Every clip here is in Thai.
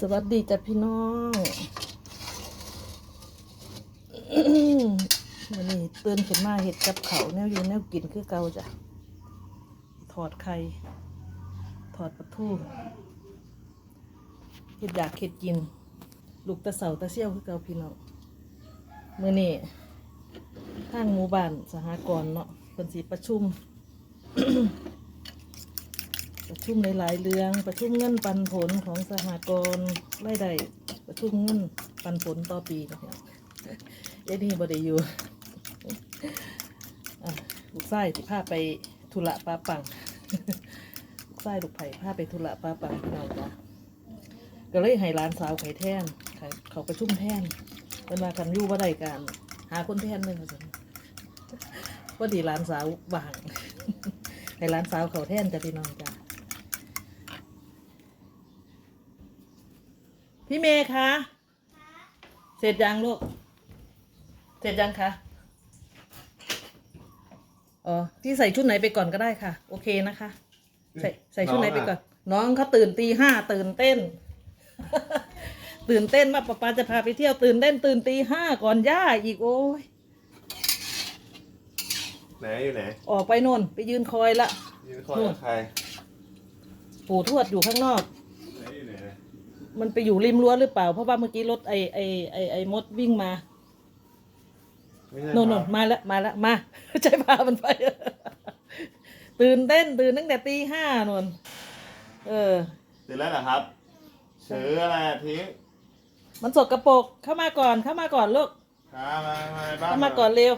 สวัสดีจ้ะพี่น้องวันนี้ตื่นขึ้นมาเห็ดกับเขาแนวอยู่แนวกินคือเก่าจ้ะ ถอดไข่ ถอดปลาทูเห็ดอยากเห็ดกิน ลูกตะเสาตะเซี่ยวคือเก่าพี่น้องเมื่อนี้ทางหมู่บ้านสหกรณ์เนาะเป็นสีประชุม ประชุมหลายๆเรื่องประชุมเงินปันผลของสหกรณ์รายได้ประชุมเงินปันผลต่อปีนะครับเอ็นี่บไดยูลูกไส้ที่พาไปธุระปาปังลูกไส้ลูกไผ่พาไปธุระปาปังพี่น้องจ้ะก็เลยให้ร้านสาวไข่แท่นเขาประชุมแท่นเป็นมากันยู่ว่าได้การหาคนแท่นหนึ่งค่ะพอดีร้านสาวว่างให้ร้านสาวเขาแท่นจ้ะพี่น้องจ้ะ พี่เมย์คะ เสร็จยังลูก เสร็จยังคะอ๋อพี่ใส่ชุดไหนไปก่อนก็ได้ค่ะ โอเคนะคะ ใส่ใส่ชุดไหนไปก่อน น้องเขาตื่นตีห้าตื่นเต้น ตื่นเต้นมากป๊าป๊าจะพาไปเที่ยวตื่นเต้นตื่นตีห้าก่อนย่าอีกโอ้ยไหนอยู่ไหน ออกไปโน่นไปยืนคอยละยืนคอยกับใคร ปู่ทวดอยู่ข้างนอกไหนอยู่ไหน มันไปอยู่ริมรั้วหรือเปล่า เพราะว่าเมื่อกี้รถไอไอไอไอมดวิ่งมาไม่ใช่โน่นโน่นมาแล้วมาแล้วมา ใช้พามันไป ตื่นเต้นตื่นตั้งแต่ตีห้าโน่นเออตื่นแล้วเหรอครับซื้ออะไรอะทิ้งมันสกรปรกเข้ามาก่อนเข้ามาก่อนลูกครับมามาในบ้านเข้ามาก่อนเร็ว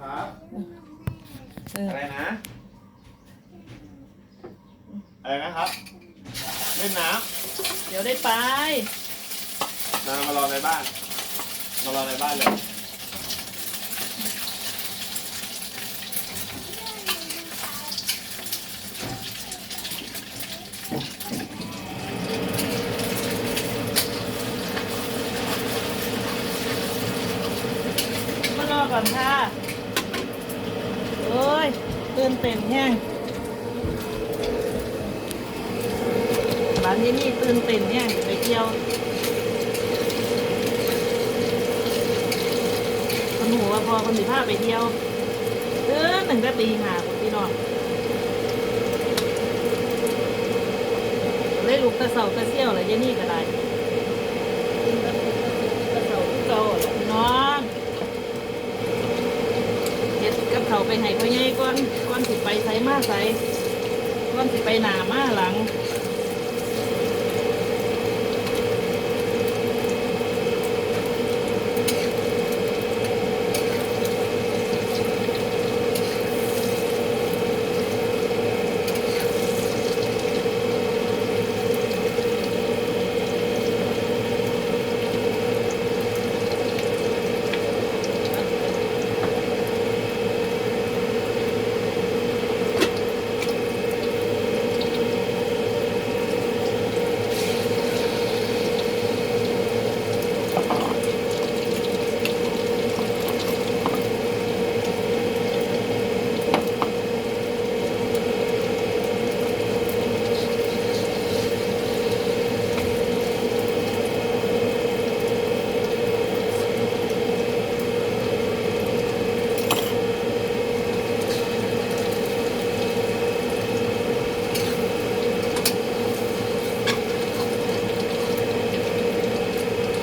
ครับเอออะไรนะอะไรนะครับ เล่นน้เดี๋ยวได้ไปำมามารอในบ้าน มารอในบ้านเลย มารอก่อนค่ะ โอ้ยตื่นเต้นแห้ง ร้านนี้นี่ตื่นเต้นแห้งไปเที่ยวคนหัวพอคนสิพาไปเที่ยว เออหนึ่งก็ตีหาคนพี่น้องเลยลูกตะเสาตะเซี่ยวอะไรเจนี่ก็ได้ตะเสาทุกโตล่ะพี่น้องเฮ็ดกับเขาไปให้พ่อใหญ่ก่อนก่อนสิไปใส่มาใส่ก่อนสิไปหนามาหลัง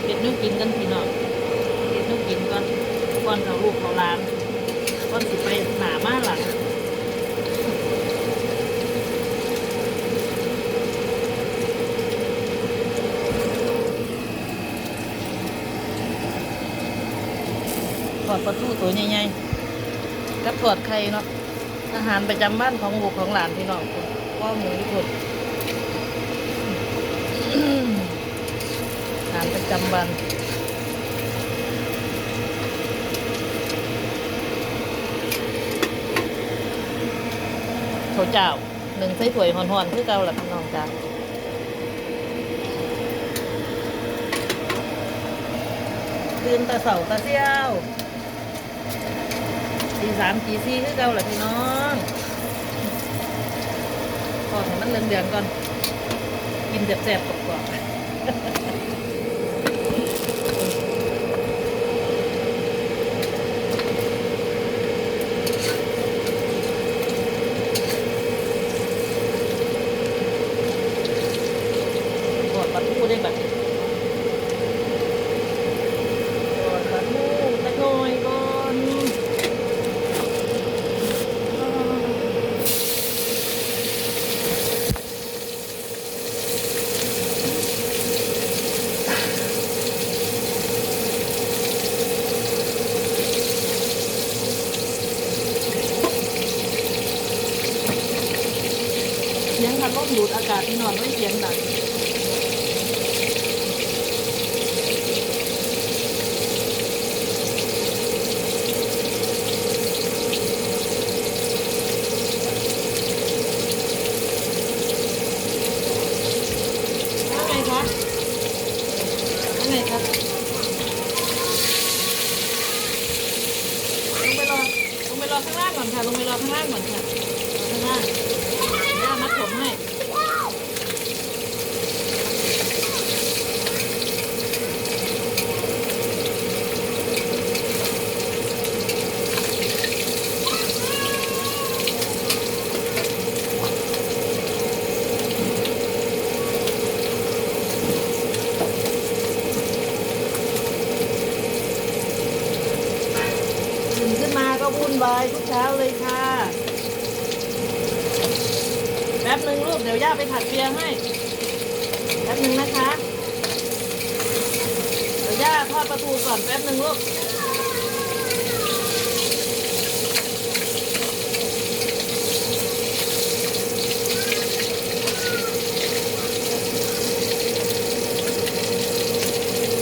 เฮ็ดแนูกินกันพี่น้องเฮ็ดแนูกินก่อนก่ อนเอาลูกเขาหล้านก่อนสิไปหนามากหลังทอดปลาทูตัวใหญ่ๆกับทอดไข่เนาะอาหารประจำบ้านของลูกของหลานพี่น้องคนพ่อหมูทุกคนอาหารประจำวัน ข้าวเจ้าหนึ่งใส่ถ้วยหอนๆคือเก่าล่ะพี่น้องจ้าตื่นตาเสาตาเซี่ยวตีสามตีสี่คือเก่าล่ะพี่น้องทอดให้มันเหลืองๆก่อน กินแซ่บๆกรอบๆ กอดปลาทูได้แบบกอดปลาทูตะน้อยก่อน เสียงพัดลมดูดอากาศที่นอนไม่เสียงดัง ว่าไงคะว่าไงคะลงไปรอ ลงไปรอข้างล่างก่อนค่ะ ลงไปรอข้างล่างก่อนค่ะรอข้างล่างย่ามัดผมให้ ตื่นขึ้นมา ก็วุ่นวายทุกเช้าเลยค่ะ แป๊บหนึ่งลูกเดี๋ยวย่าไปถัดเปียให้ แป๊บหนึ่งนะคะ เดี๋ยวย่าทอดปลาทูก่อนแป๊บหนึ่งลูก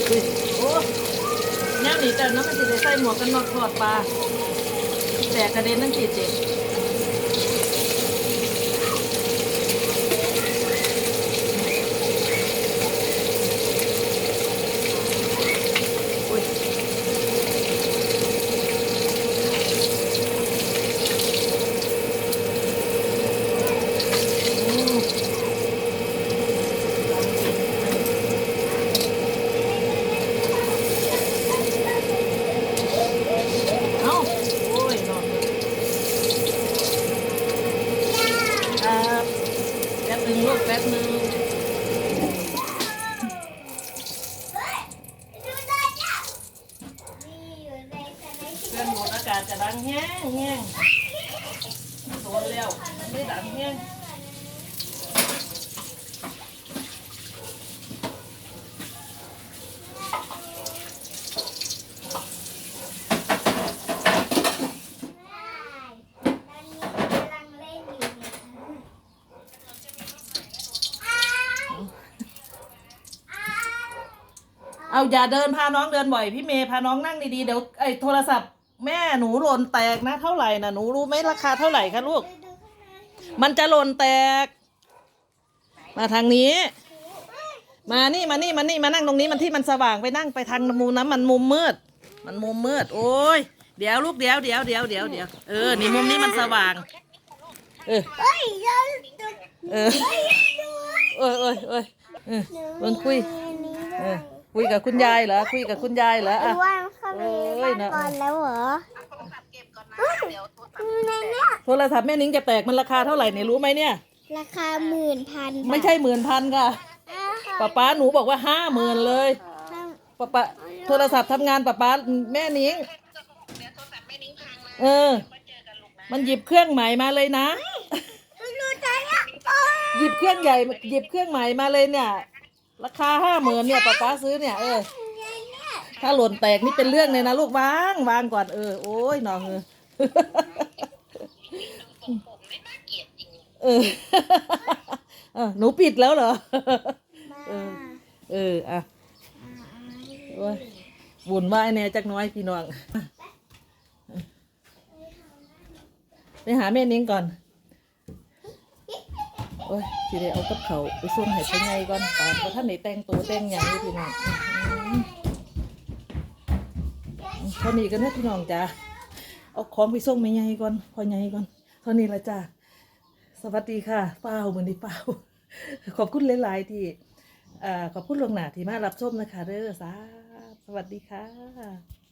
อุ๊ยโอ้แนวหนีแต่น้ำมันสิได้ใส่หมวกกันน็อกทอดปลา แตกกระเด็นนั่นติดเจ็บอุ๊ยอืม เอ้าโอ้ยนอนครับแป๊บหนึ่งลูกแป๊บหนึ่งเครื่องหมดอากาศจะดั งแห้งแห้งโดนแล้วไม่ดังแห้งเอาอย่าเดินพาน้องเดินบ่อยพี่เมย์พาน้องนั่งดีๆเดี๋ยวไอ้โทรศัพท์ แม่หนูหล่นแตกนะเท่าไหร่นะหนูรู้ไหมราคาเท่าไหร่คะลูก มันจะหล่นแตก มาทางนี้ มานี่มานี่มานี่มานั่งตรงนี้มันที่มันสว่างไปนั่งไปทางมุมนั้นมันมุมมืด มันมุมมืด โอ้ยเดี๋ยวลูกเดี๋ยวเดี๋ยวเดี๋ยวเดี๋ยวเดี๋ยวเออนี่มุมนี้มันสว่าง เออเออเออเออเออเออเบิ่งคุยเออคุยกับคุณยายเหรอคุยกับคุณยายเหรออะว่าเขาไปเอ้ นะก่อนแล้วเหรอในเนี้ยโทรศัพท์แม่นิ้งจะแตกมันราคาเท่าไหร่เนี่ยรู้ไหมเนี่ย ราคาหมื่นพันไม่ใช่หมื่นพันค่ะป้าป้าหนูบอกว่าห้าหมื่นเลยป้าป้าโทรศัพท์ทำงานป้าป้าแม่นิ้งเออ มันหยิบเครื่องใหม่มาเลยนะดูใจอะโอ้ยหยิบเครื่องใหญ่ หยิบเครื่องใหม่มาเลยเนี่ย ราคาห้าหมื่นเนี่ยป้าป้าซื้อเนี่ยเออ ถ้าหล่นแตกนี่เป็นเรื่องเลยนะลูกวางวางก่อนเออโอ้ยน้องเออเออเออหนูปิดแล้วเหรอ เออ เอออะโอ้ยบุญว่าไอ้แน่จักหน้อยพี่น้อง ไปหาแม่นิ้งก่อน โอ้ยสิได้เอากับเขาวไปส่งให้พ่อใหญ่ก่อนตามเพราะท่านไหนแต่งตัวแต่งอย่างนี้พี่น้องอื้อหือ เท่านี้กันนะพี่น้องจ้าเอาของไปส่งแม่ใหญ่ก่อนพ่อใหญ่ก่อนเท่านี้ละจ้าสวัสดีค่ะเป้าเหมือนที่เป้าขอบคุณหลาย ๆ ที่อ่าขอบคุณลวงหนาที่มารับชมนะคะเด้อสาสวัสดีค่ะ